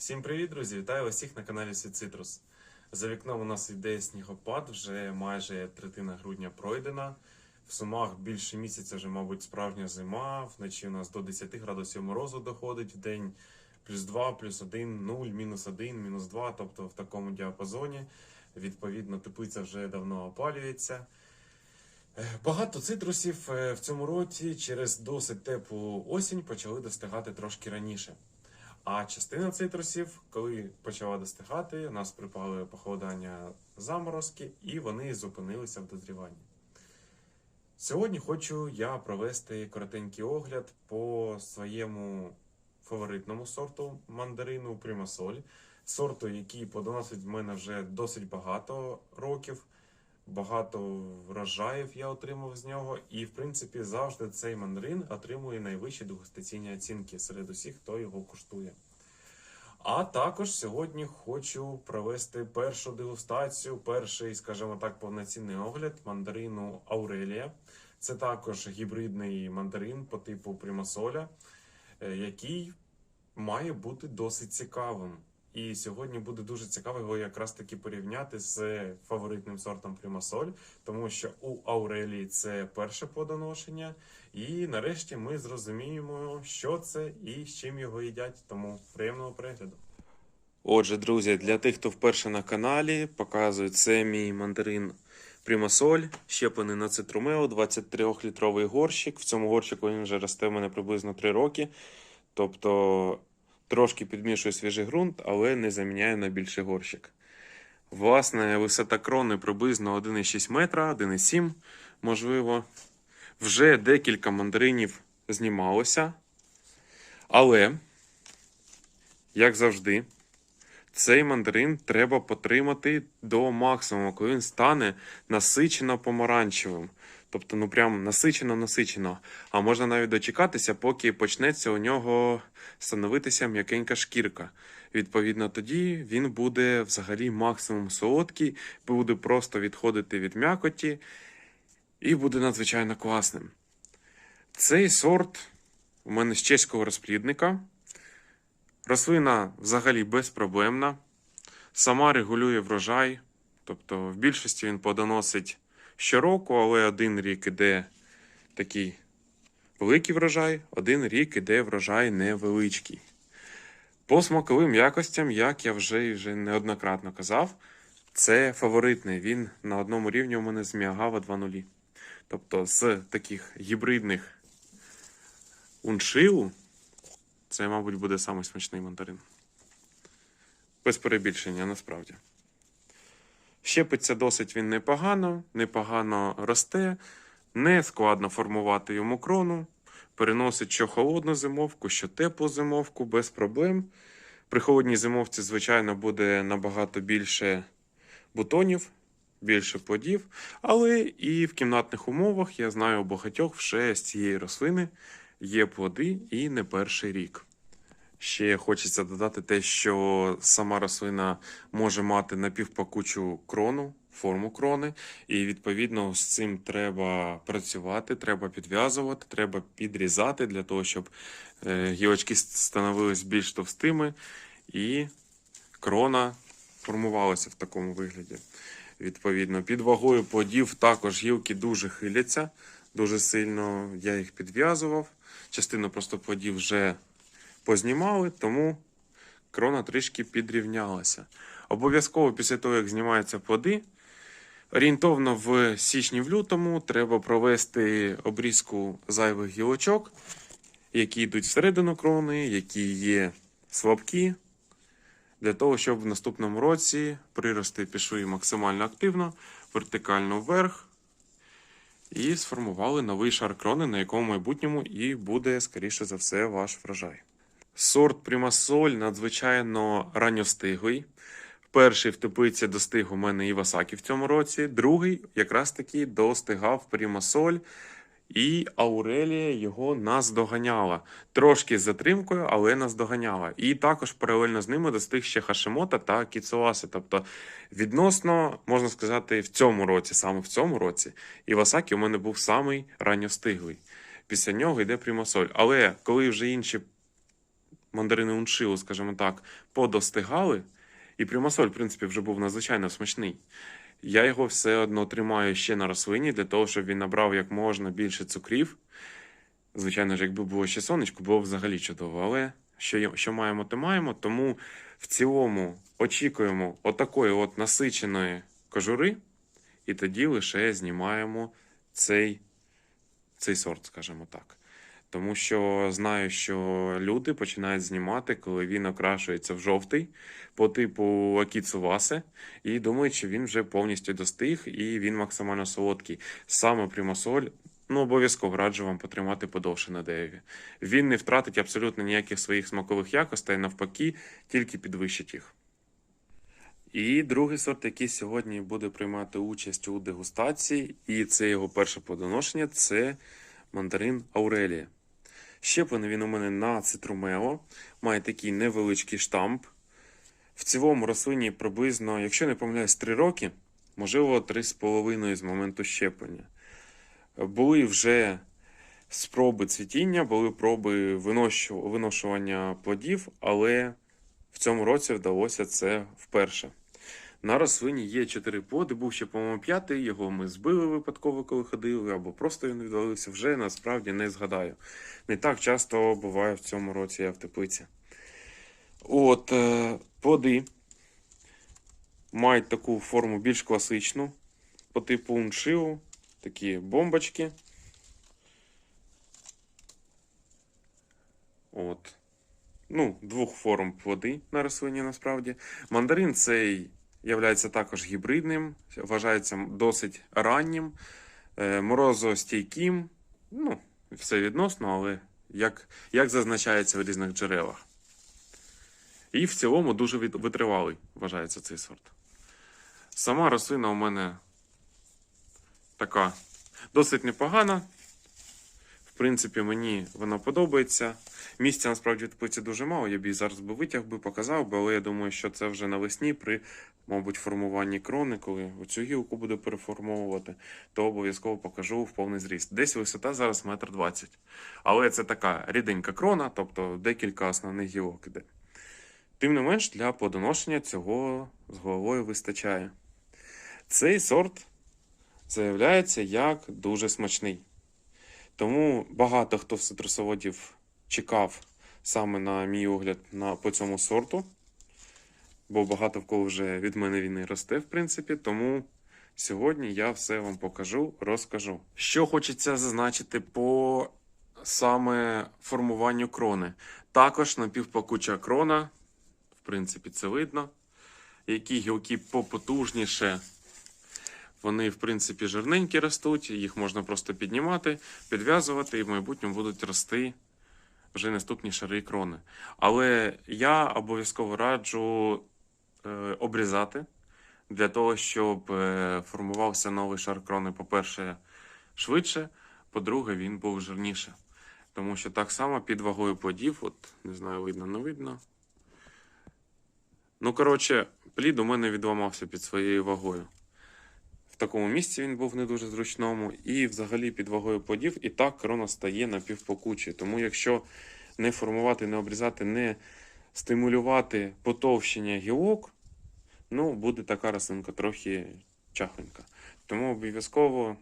Всім привіт, друзі! Вітаю усіх на каналі Світ Цитрус. За вікном у нас йде снігопад, вже майже третина грудня пройдена. В сумах більше місяця вже, мабуть, справжня зима. Вночі у нас до 10 градусів морозу доходить в день. Плюс 2, плюс 1, 0, мінус 1, мінус 2, тобто в такому діапазоні. Відповідно, теплиця вже давно опалюється. Е, Багато цитрусів е, в цьому році через досить теплу осінь почали достигати трошки раніше. А частина цитрусів, коли почала достигати, у нас припали похолодання заморозки, і вони зупинилися в дозріванні. Сьогодні хочу я провести коротенький огляд по своєму фаворитному сорту мандарину Примасоль, сорту, який подоносить в мене вже досить багато років. Багато врожаїв я отримав з нього, і в принципі завжди цей мандарин отримує найвищі дегустаційні оцінки серед усіх, хто його куштує. А також сьогодні хочу провести першу дегустацію, перший, скажімо так, повноцінний огляд мандарину Аурелія. Це також гібридний мандарин по типу Примасоля, е, який має бути досить цікавим. І сьогодні буде дуже цікаво його якраз таки порівняти з фаворитним сортом Примасоль, тому що у Аурелії це перше подоношення. І нарешті ми зрозуміємо, що це і з чим його їдять. Тому приємного перегляду. Отже, друзі, для тих, хто вперше на каналі, показую це мій мандарин Примасоль, щеплений на цитрумео, 23-літровий горщик. В цьому горщику він вже росте в мене приблизно 3 роки. Тобто трошки підмішую свіжий ґрунт, але не заміняю на більший горщик. Власне, висота крони приблизно 1,6 метра, 1,7 можливо. Вже декілька мандаринів знімалося. Але, як завжди, цей мандарин треба потримати до максимуму, коли він стане насичено помаранчевим. Тобто, ну прям насичено насичено. А можна навіть дочекатися, поки почнеться у нього становитися м'якенька шкірка. Відповідно, тоді він буде взагалі максимум солодкий, буде просто відходити від м'якоті і буде надзвичайно класним. Цей сорт у мене з чеського розплідника. Рослина взагалі безпроблемна. Сама регулює врожай. Тобто, в більшості він подоносить щороку, але один рік іде такий великий врожай, один рік іде врожай невеличкий. По смаковим якостям, як я вже, вже неоднократно казав, це фаворитний. Він на одному рівні у мене з Міагава 2.0. Тобто з таких гібридних уншилу, це, мабуть, буде самий смачний мандарин. Без перебільшення, насправді. Щепиться досить він непогано, непогано росте, не складно формувати йому крону, переносить що холодну зимовку, що теплу зимовку, без проблем. При холодній зимовці, звичайно, буде набагато більше бутонів, більше плодів, але і в кімнатних умовах я знаю у багатьох вже з цієї рослини є плоди і не перший рік. Ще хочеться додати те, що сама рослина може мати напівпакучу крону, форму крони, і відповідно з цим треба працювати, треба підв'язувати, треба підрізати для того, щоб е, гілочки становились більш товстими, і крона формувалася в такому вигляді. Відповідно, під вагою плодів також гілки дуже хиляться, дуже сильно я їх підв'язував. Частину просто плодів вже познімали, тому крона трішки підрівнялася. Обов'язково після того, як знімаються плоди, орієнтовно в січні в лютому треба провести обрізку зайвих гілочок, які йдуть всередину крони, які є слабкі, для того, щоб в наступному році прирости пішли максимально активно, вертикально вверх. І сформували новий шар крони, на якому в майбутньому і буде, скоріше за все, ваш врожай. Сорт Примасоль надзвичайно ранньостиглий. Перший в теплиці достиг у мене Івасакі в цьому році, другий якраз таки достигав Примасоль, і Аурелія його наздоганяла. Трошки з затримкою, але наздоганяла. І також паралельно з ними достиг ще Хашимота та Кіцуаси. Тобто, відносно, можна сказати, в цьому році, саме в цьому році, Івасакі у мене був самий ранньостиглий. Після нього йде Примасоль. Але коли вже інші мандарини уншилу, скажімо так, подостигали, і примасоль, в принципі, вже був надзвичайно смачний. Я його все одно тримаю ще на рослині для того, щоб він набрав як можна більше цукрів. Звичайно ж, якби було ще сонечко, було взагалі чудово. Але що, що маємо, то маємо. Тому в цілому очікуємо отакої от насиченої кожури, і тоді лише знімаємо цей, цей сорт, скажімо так. Тому що знаю, що люди починають знімати, коли він окрашується в жовтий по типу Акіцувасе, і думають, що він вже повністю достиг і він максимально солодкий. Саме примасоль, ну обов'язково раджу вам потримати подовше на дереві. Він не втратить абсолютно ніяких своїх смакових якостей, навпаки, тільки підвищить їх. І другий сорт, який сьогодні буде приймати участь у дегустації, і це його перше подоношення, це мандарин Аурелія. Щеплений він у мене на цитрумео, має такий невеличкий штамп. В цілому рослині приблизно, якщо не помиляюсь, 3 роки, можливо, 3,5 з моменту щеплення. Були вже спроби цвітіння, були проби виношування плодів, але в цьому році вдалося це вперше. На рослині є 4 плоди, був ще, по-моєму, п'ятий, його ми збили випадково, коли ходили, або просто він відвалився, вже насправді не згадаю. Не так часто буває в цьому році я в теплиці. От, е, плоди мають таку форму більш класичну, по типу уншилу, такі бомбочки. От. Ну, двох форм плоди на рослині насправді. Мандарин цей являється також гібридним, вважається досить раннім, е, морозостійким. Ну, все відносно, але як, як зазначається в різних джерелах. І в цілому дуже витривалий вважається цей сорт. Сама рослина у мене така досить непогана. Принципі, мені вона подобається. Місця насправді в теплиці дуже мало. Я б її зараз би витяг би, показав би, але я думаю, що це вже навесні при, мабуть, формуванні крони, коли оцю гілку буду переформовувати, то обов'язково покажу в повний зріст. Десь висота зараз метр двадцять. Але це така ріденька крона, тобто декілька основних гілок іде. Тим не менш, для плодоношення цього з головою вистачає. Цей сорт заявляється як дуже смачний. Тому багато хто з цитрусоводів чекав саме на мій огляд на, по цьому сорту. Бо багато в кого вже від мене він і росте, в принципі. Тому сьогодні я все вам покажу, розкажу. Що хочеться зазначити по саме формуванню крони. Також напівпакуча крона, в принципі, це видно. Які гілки попотужніше, вони, в принципі, жирненькі ростуть, їх можна просто піднімати, підв'язувати і в майбутньому будуть рости вже наступні шари крони. Але я обов'язково раджу е, обрізати для того, щоб е, формувався новий шар крони, по-перше, швидше, по-друге, він був жирніше. Тому що так само під вагою плодів, от не знаю, видно, не видно. Ну, коротше, плід у мене відламався під своєю вагою. Такому місці він був не дуже зручному, і взагалі під вагою плодів, і так крона стає напівпокучою. Тому якщо не формувати, не обрізати, не стимулювати потовщення гілок, ну, буде така рослинка трохи чахленька. Тому обов'язково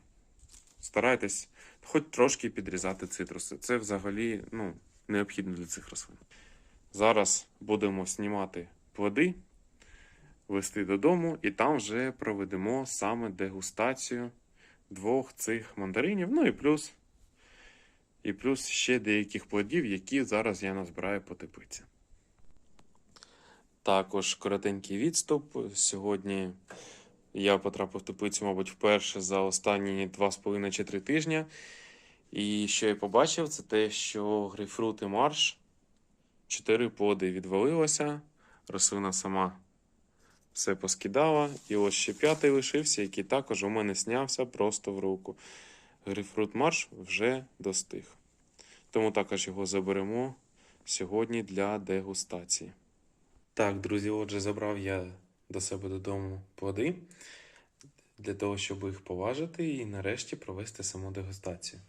старайтесь хоч трошки підрізати цитруси. Це взагалі ну, необхідно для цих рослин. Зараз будемо знімати плоди, вести додому, і там вже проведемо саме дегустацію двох цих мандаринів. Ну і плюс, і плюс ще деяких плодів, які зараз я назбираю по теплиці. Також коротенький відступ. Сьогодні я потрапив в теплицю, мабуть, вперше за останні 2,5 чи 3 тижні. І що я побачив, це те, що грейпфрут і марш 4 плоди відвалилося, рослина сама все поскидала. І ось ще п'ятий лишився, який також у мене снявся просто в руку. Грейпфрут марш вже достиг. Тому також його заберемо сьогодні для дегустації. Так, друзі, отже, забрав я до себе додому плоди для того, щоб їх поважити і нарешті провести саму дегустацію.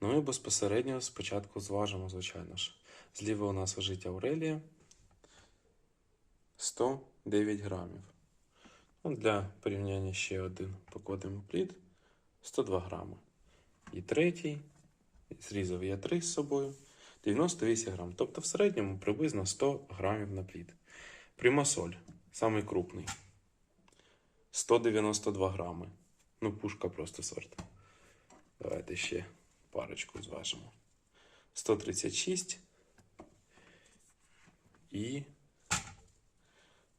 Ну і безпосередньо спочатку зважимо, звичайно ж. Зліва у нас лежить Аурелія. 109 грамів. Для порівняння ще один покладемо плід. 102 грами. І третій. Зрізав я 3 з собою. 98 грам. Тобто в середньому приблизно 100 грамів на плід. Примасоль, самий крупний. 192 грами. Ну, пушка просто сорт. Давайте ще парочку зважимо. 136 і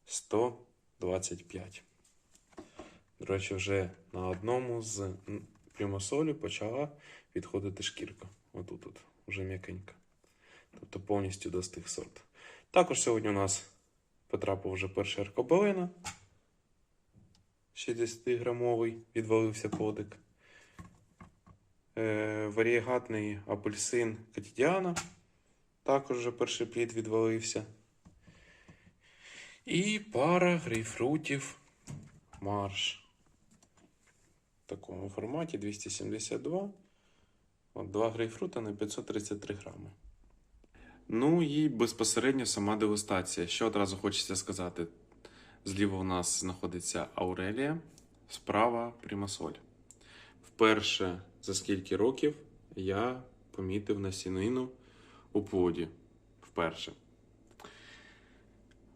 125. До речі, вже на одному з прямосолі почала відходити шкірка. Отут от, вже м'якенька. Тобто повністю достиг сорт. Також сьогодні у нас потрапив вже перший аркобелена. 60-грамовий відвалився подик. Е, варієгатний апельсин Катідіана. Також вже перший плід відвалився. І пара грейпфрутів марш. В такому форматі 272. От, два грейпфрута на 533 грами. Ну і безпосередньо сама дегустація. Що одразу хочеться сказати? Зліва у нас знаходиться Аурелія, справа Примасоль. Вперше за скільки років я помітив насінину у плоді. Вперше.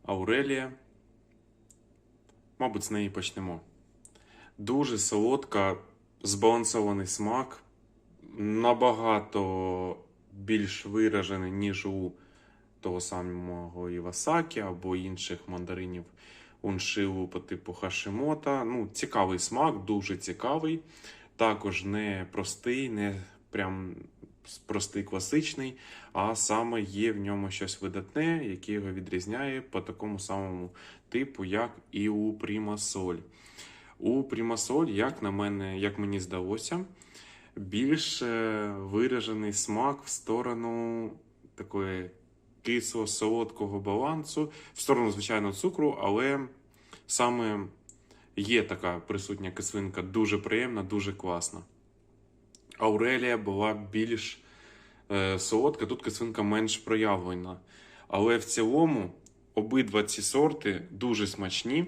Аурелія. Мабуть, з неї почнемо. Дуже солодка, збалансований смак, набагато більш виражений, ніж у того самого Івасакі або інших мандаринів уншилу по типу Хашимота. Ну, цікавий смак, дуже цікавий. Також не простий, не прям простий класичний, а саме є в ньому щось видатне, яке його відрізняє по такому самому типу, як і у Примасоль. У Примасоль, як на мене, як мені здалося, більш е, виражений смак в сторону такої кисло-солодкого балансу, в сторону, звичайно, цукру, але саме є така присутня кислинка, дуже приємна, дуже класна. Аурелія була більш е, солодка, тут кислинка менш проявлена. Але в цілому обидва ці сорти дуже смачні.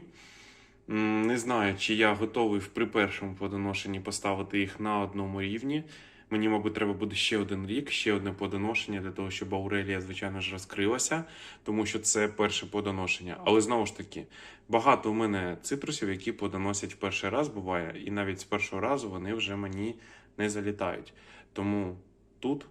Не знаю, чи я готовий при першому плодоношенні поставити їх на одному рівні. Мені, мабуть, треба буде ще один рік, ще одне плодоношення для того, щоб Аурелія, звичайно ж, розкрилася, тому що це перше плодоношення. Але знову ж таки, багато у мене цитрусів, які плодоносять в перший раз, буває, і навіть з першого разу вони вже мені не залітають. Тому тут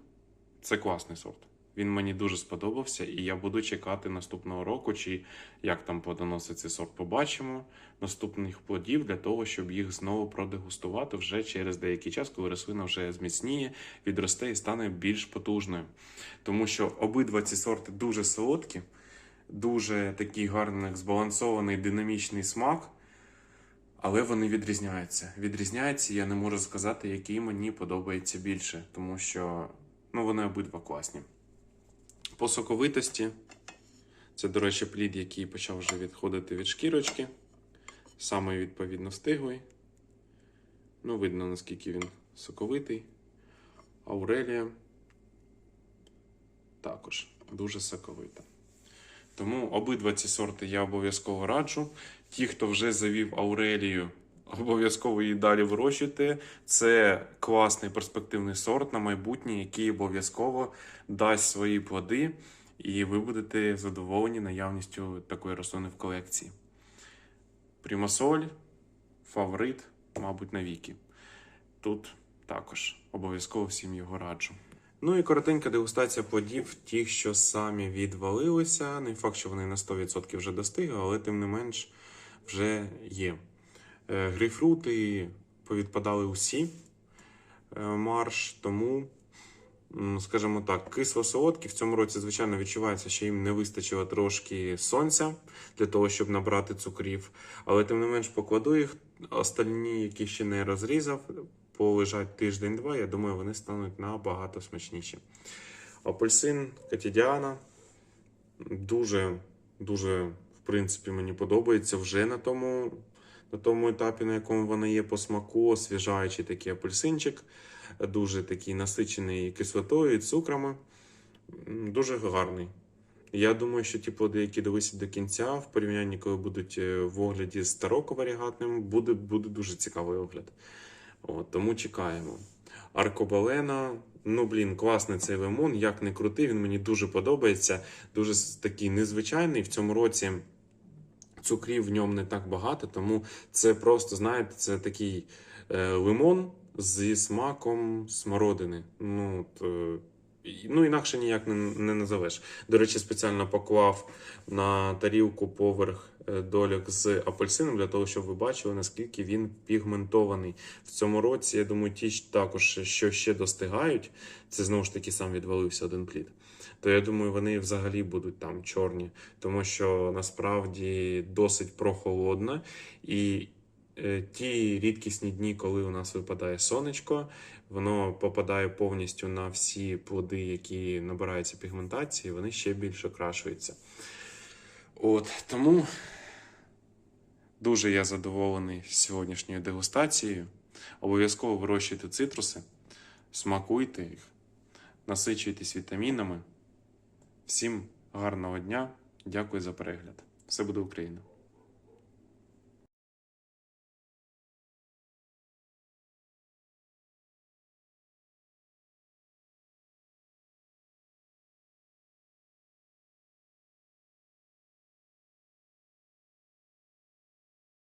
це класний сорт. Він мені дуже сподобався, і я буду чекати наступного року, чи як там плодоносить цей сорт. Побачимо наступних плодів для того, щоб їх знову продегустувати вже через деякий час, коли рослина вже зміцніє, відросте і стане більш потужною. Тому що обидва ці сорти дуже солодкі, дуже такий гарний збалансований динамічний смак. Але вони відрізняються. Відрізняються, я не можу сказати, який мені подобається більше, тому що ну, вони обидва класні. По соковитості, це, до речі, плід, який почав вже відходити від шкірочки. Саме відповідно стиглий. Ну, видно, наскільки він соковитий. Аурелія також дуже соковита. Тому обидва ці сорти я обов'язково раджу. Ті, хто вже завів Аурелію, обов'язково її далі вирощуйте. Це класний перспективний сорт на майбутнє, який обов'язково дасть свої плоди, і ви будете задоволені наявністю такої рослини в колекції. Примасоль, фаворит, мабуть, навіки. Тут також обов'язково всім його раджу. Ну і коротенька дегустація плодів, тих, що самі відвалилися. Не факт, що вони на 100% вже достигли, але тим не менш вже є. Е, Грейпфрути повідпадали усі е, марш, тому, скажімо так, кисло-солодкі в цьому році, звичайно, відчувається, що їм не вистачило трошки сонця для того, щоб набрати цукрів. Але тим не менш покладу їх. Остальні, які ще не розрізав, полежать тиждень-два, я думаю, вони стануть набагато смачніші. Апельсин Катідіана дуже, дуже, в принципі, мені подобається вже на тому, на тому етапі, на якому вона є по смаку, освіжаючий такий апельсинчик, дуже такий насичений кислотою і цукрами. Дуже гарний. Я думаю, що ті плоди, які довисять до кінця, в порівнянні, коли будуть е, в огляді з тароковарігатним, буде, буде дуже цікавий огляд. От, тому чекаємо. Аркобалена. Ну, блін, класний цей лимон, як не крутий, він мені дуже подобається. Дуже такий незвичайний. В цьому році цукрів в ньому не так багато, тому це просто, знаєте, це такий е, лимон зі смаком смородини. Ну, от, е, ну інакше ніяк не, не назовеш. До речі, спеціально поклав на тарілку поверх е, долік з апельсином для того, щоб ви бачили, наскільки він пігментований. В цьому році, я думаю, ті також, що ще достигають, це знову ж таки сам відвалився один плід. То я думаю, вони взагалі будуть там чорні, тому що насправді досить прохолодно. І е, ті рідкісні дні, коли у нас випадає сонечко, воно попадає повністю на всі плоди, які набираються пігментації, вони ще більше окрашуються. От тому дуже я задоволений сьогоднішньою дегустацією. Обов'язково вирощуйте цитруси, смакуйте їх, насичуйтесь вітамінами. Всім гарного дня. Дякую за перегляд. Все буде Україна!